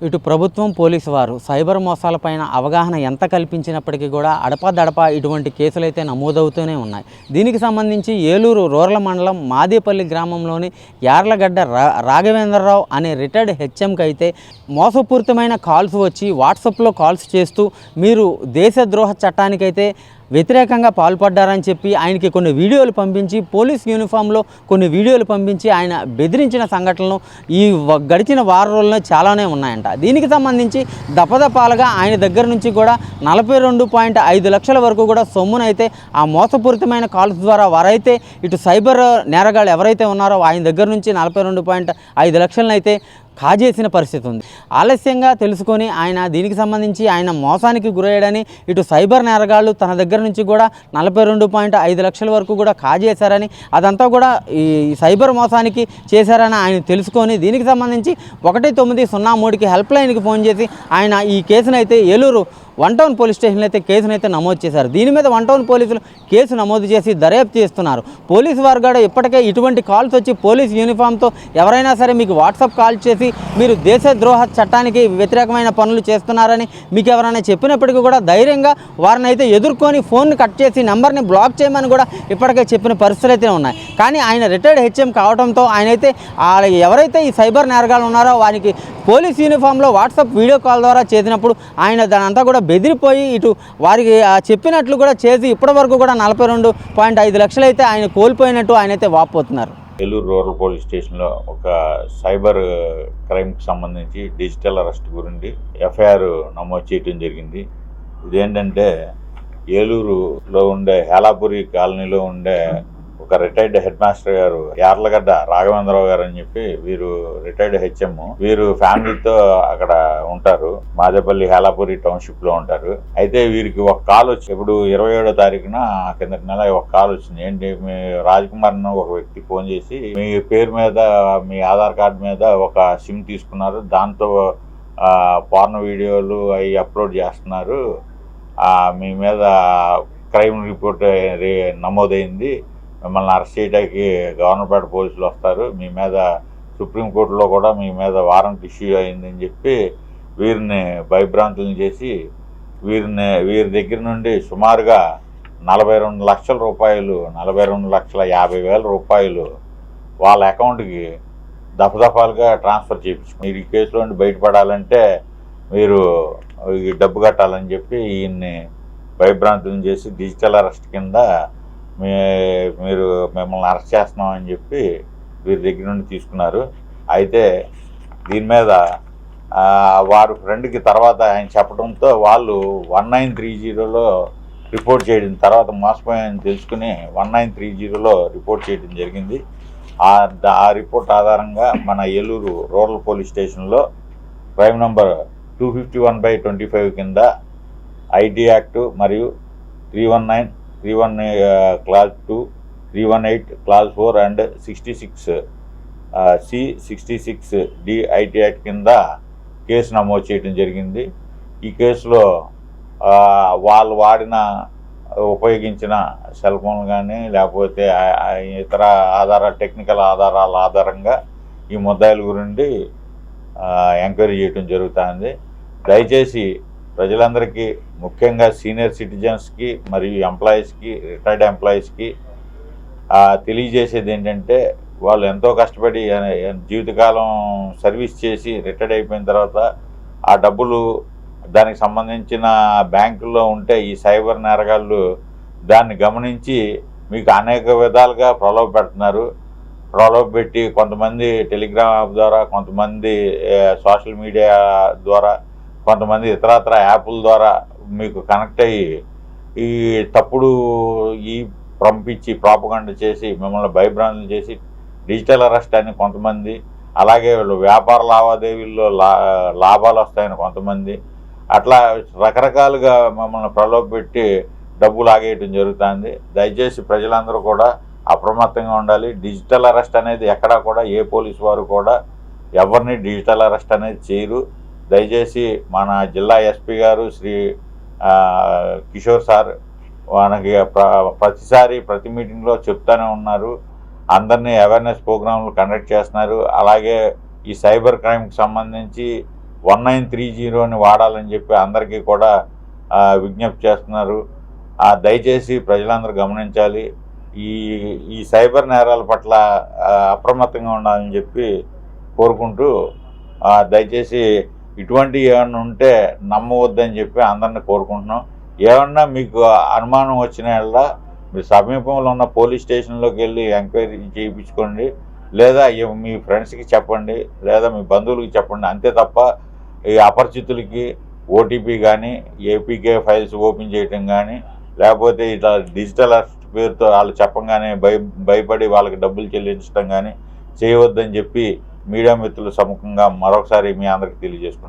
ఇటు ప్రభుత్వం పోలీసు వారు సైబర్ మోసాలపైన అవగాహన ఎంత కల్పించినప్పటికీ కూడా అడపాదడపా ఇటువంటి కేసులైతే నమోదవుతూనే ఉన్నాయి. దీనికి సంబంధించి ఏలూరు రూరల్ మండలం మాదేపల్లి గ్రామంలోని యార్లగడ్డ రా రాఘవేంద్రరావు అనే రిటైర్డ్ హెచ్ఎంకి అయితే మోసపూరితమైన కాల్స్ వచ్చి వాట్సాప్లో కాల్స్ చేస్తూ మీరు దేశద్రోహ చట్టానికైతే వ్యతిరేకంగా పాల్పడ్డారని చెప్పి ఆయనకి కొన్ని వీడియోలు పంపించి పోలీస్ యూనిఫామ్లో కొన్ని వీడియోలు పంపించి ఆయన బెదిరించిన సంఘటనలు ఈ గడిచిన వారం రోజుల్లో చాలానే ఉన్నాయంట. దీనికి సంబంధించి దపదపాలుగా ఆయన దగ్గర నుంచి కూడా నలభై రెండు పాయింట్ ఐదు లక్షల వరకు కూడా సొమ్మునైతే ఆ మోసపూరితమైన కాల్స్ ద్వారా వారైతే ఇటు సైబర్ నేరగాళ్ళు ఎవరైతే ఉన్నారో ఆయన దగ్గర నుంచి నలభై రెండు పాయింట్ ఐదు లక్షలను అయితే కాజేసిన పరిస్థితి ఉంది. ఆలస్యంగా తెలుసుకొని ఆయన దీనికి సంబంధించి ఆయన మోసానికి గురయ్యాడని ఇటు సైబర్ నేరగాళ్ళు తన దగ్గర నుంచి కూడా నలభై రెండు పాయింట్ ఐదు లక్షల వరకు కూడా కాజేశారని అదంతా కూడా ఈ సైబర్ మోసానికి చేశారని ఆయన తెలుసుకొని దీనికి సంబంధించి ఒకటి తొమ్మిది సున్నా మూడుకి హెల్ప్ లైన్కి ఫోన్ చేసి ఆయన ఈ కేసునైతే ఏలూరు వన్ టౌన్ పోలీస్ స్టేషన్లో అయితే కేసునైతే అయితే నమోదు చేశారు. దీని మీద వన్ టౌన్ పోలీసులు కేసు నమోదు చేసి దర్యాప్తు చేస్తున్నారు. పోలీసు వారు కూడా ఇప్పటికే ఇటువంటి కాల్స్ వచ్చి పోలీస్ యూనిఫామ్తో ఎవరైనా సరే మీకు వాట్సాప్ కాల్ చేసి మీరు దేశద్రోహ చట్టానికి వ్యతిరేకమైన పనులు చేస్తున్నారని మీకు ఎవరైనా చెప్పినప్పటికీ కూడా ధైర్యంగా వారిని అయితే ఎదుర్కొని ఫోన్ కట్ చేసి నెంబర్ని బ్లాక్ చేయమని కూడా ఇప్పటికే చెప్పిన పరిస్థితులు అయితే ఉన్నాయి. కానీ ఆయన రిటైర్డ్ హెచ్ఎం కావడంతో ఆయన అయితే ఆ ఎవరైతే ఈ సైబర్ నేరగాళ్ళు ఉన్నారో వారికి పోలీస్ యూనిఫామ్లో వాట్సాప్ వీడియో కాల్ ద్వారా చేసినప్పుడు ఆయన దానంతా కూడా బెదిరిపోయి ఇటు వారికి ఆ చెప్పినట్లు కూడా చేసి ఇప్పటి వరకు కూడా నలభై రెండు పాయింట్ ఐదు లక్షలు అయితే ఆయన కోల్పోయినట్టు ఆయన అయితే వాపోతున్నారు. ఏలూరు రూరల్ పోలీస్ స్టేషన్లో ఒక సైబర్ క్రైమ్కి సంబంధించి డిజిటల్ అరెస్ట్ గురించి ఎఫ్ఐఆర్ నమోదు చేయడం జరిగింది. ఇదేంటంటే ఏలూరులో ఉండే హేలాపురి కాలనీలో ఉండే ఒక రిటైర్డ్ హెడ్ మాస్టర్ గారు యార్లగడ్డ రాఘవేంద్రరావు గారు అని చెప్పి వీరు రిటైర్డ్ హెచ్ఎం. వీరు ఫ్యామిలీతో అక్కడ ఉంటారు. మాదేపల్లి హేలాపురి టౌన్షిప్లో ఉంటారు. అయితే వీరికి ఒక కాల్ వచ్చి ఇప్పుడు ఇరవై ఏడో తారీఖున కిందటి నెల ఒక కాల్ వచ్చింది. ఏంటి? మీ రాజ్ కుమార్ ఒక వ్యక్తి ఫోన్ చేసి మీ పేరు మీద మీ ఆధార్ కార్డు మీద ఒక సిమ్ తీసుకున్నారు. దాంతో పార్న వీడియోలు అవి అప్లోడ్ చేస్తున్నారు. మీ మీద క్రైమ్ రిపోర్ట్ రి- నమోదైంది. మిమ్మల్ని అరెస్ట్ చేయడానికి గవర్నపేట పోలీసులు వస్తారు. మీ మీద సుప్రీంకోర్టులో కూడా మీ మీద వారెంట్ ఇష్యూ అయిందని చెప్పి వీరిని భయభ్రాంతులను చేసి వీరిని వీరి దగ్గర నుండి సుమారుగా నలభై రెండు లక్షల రూపాయలు నలభై రెండు లక్షల యాభై వేల రూపాయలు వాళ్ళ అకౌంట్కి దఫదఫాలుగా ట్రాన్స్ఫర్ చేయించు మీరు ఈ కేసులో నుండి బయటపడాలంటే మీరు డబ్బు కట్టాలని చెప్పి ఈయన్ని భయభ్రాంతులను చేసి డిజిటల్ అరెస్ట్ కింద మీ మీరు మిమ్మల్ని అరెస్ట్ చేస్తున్నామని చెప్పి వీరి దగ్గర నుండి తీసుకున్నారు. అయితే దీని మీద వారు ఫ్రెండ్కి తర్వాత ఆయన చెప్పడంతో వాళ్ళు వన్ నైన్ త్రీ జీరోలో రిపోర్ట్ చేయడం తర్వాత మోసపోయాయని తెలుసుకుని వన్ నైన్ త్రీ జీరోలో రిపోర్ట్ చేయడం జరిగింది. ఆ రిపోర్ట్ ఆధారంగా మన ఏలూరు రూరల్ పోలీస్ స్టేషన్లో crime number two fifty one by twenty five కింద ఐటీ యాక్టు మరియు three one nine three one clause two three one eight clause four and sixty six C sixty six D IT act కింద case నమోదు చేయడం జరిగింది. ఈ కేసులో వాళ్ళు వాడిన ఉపయోగించిన సెల్ ఫోన్ కానీ లేకపోతే ఇతర ఆధార టెక్నికల్ ఆధారాల ఆధారంగా ఈ ముద్దాయిల గురించి ఎంక్వైరీ చేయడం జరుగుతుంది. దయచేసి ప్రజలందరికీ ముఖ్యంగా సీనియర్ సిటిజన్స్కి మరియు ఎంప్లాయీస్కి రిటైర్డ్ ఎంప్లాయీస్కి తెలియజేసేది ఏంటంటే వాళ్ళు ఎంతో కష్టపడి జీవితకాలం సర్వీస్ చేసి రిటైర్డ్ అయిపోయిన తర్వాత ఆ డబ్బులు దానికి సంబంధించిన బ్యాంకుల్లో ఉంటే ఈ సైబర్ నేరగాళ్ళు దాన్ని గమనించి మీకు అనేక విధాలుగా ప్రలోభ పెడుతున్నారు. ప్రలోభ పెట్టి కొంతమంది టెలిగ్రామ్ యాప్ ద్వారా కొంతమంది సోషల్ మీడియా ద్వారా కొంతమంది ఇతరత్ర యాప్ల ద్వారా మీకు కనెక్ట్ అయ్యి ఈ తప్పుడు ఈ పంపించి ప్రాపగండ చేసి మిమ్మల్ని భయభ్రాంతులు చేసి డిజిటల్ అరెస్ట్ అని కొంతమంది అలాగే వీళ్ళు వ్యాపార లావాదేవీల్లో లా లాభాలు వస్తాయని కొంతమంది అట్లా రకరకాలుగా మమ్మల్ని ప్రలోభపెట్టి డబ్బు లాగేయటం జరుగుతుంది. దయచేసి ప్రజలందరూ కూడా అప్రమత్తంగా ఉండాలి. డిజిటల్ అరెస్ట్ అనేది ఎక్కడా కూడా ఏ పోలీసు వారు కూడా ఎవరిని డిజిటల్ అరెస్ట్ అనేది చేయరు. దయచేసి మన జిల్లా ఎస్పీ గారు శ్రీ కిషోర్ సార్ మనకి ప్ర- ప్రతిసారి ప్రతి మీటింగ్లో చెప్తానే ఉన్నారు. అందరినీ అవేర్నెస్ ప్రోగ్రాంలు కండక్ట్ చేస్తున్నారు. అలాగే ఈ సైబర్ క్రైమ్కి సంబంధించి వన్ నైన్ త్రీ జీరోని వాడాలని చెప్పి అందరికీ కూడా విజ్ఞప్తి చేస్తున్నారు. దయచేసి ప్రజలందరూ గమనించాలి. ఈ ఈ సైబర్ నేరాల పట్ల అప్రమత్తంగా ఉండాలని చెప్పి కోరుకుంటూ దయచేసి ఇటువంటి ఏమన్నా ఉంటే నమ్మవద్దని చెప్పి అందరిని కోరుకుంటున్నాం. ఏమన్నా మీకు అనుమానం వచ్చిన యెడల మీ సమీపంలో ఉన్న పోలీస్ స్టేషన్లోకి వెళ్ళి ఎంక్వైరీ చేయించుకోండి. లేదా మీ ఫ్రెండ్స్కి చెప్పండి లేదా మీ బంధువులకి చెప్పండి. అంతే తప్ప ఈ అపరిచితులకి ఓటీపీ కానీ ఏపీకే ఫైల్స్ ఓపెన్ చేయటం కానీ లేకపోతే ఇట్లా డిజిటల్ అరెస్ట్ పేరుతో వాళ్ళు చెప్పంగానే భయ భయపడి వాళ్ళకి డబ్బులు చెల్లించడం కానీ చేయవద్దని చెప్పి మీడియా మిత్రుల సముఖంగా మరొకసారి మీ అందరికి తెలియజేసుకుంటాం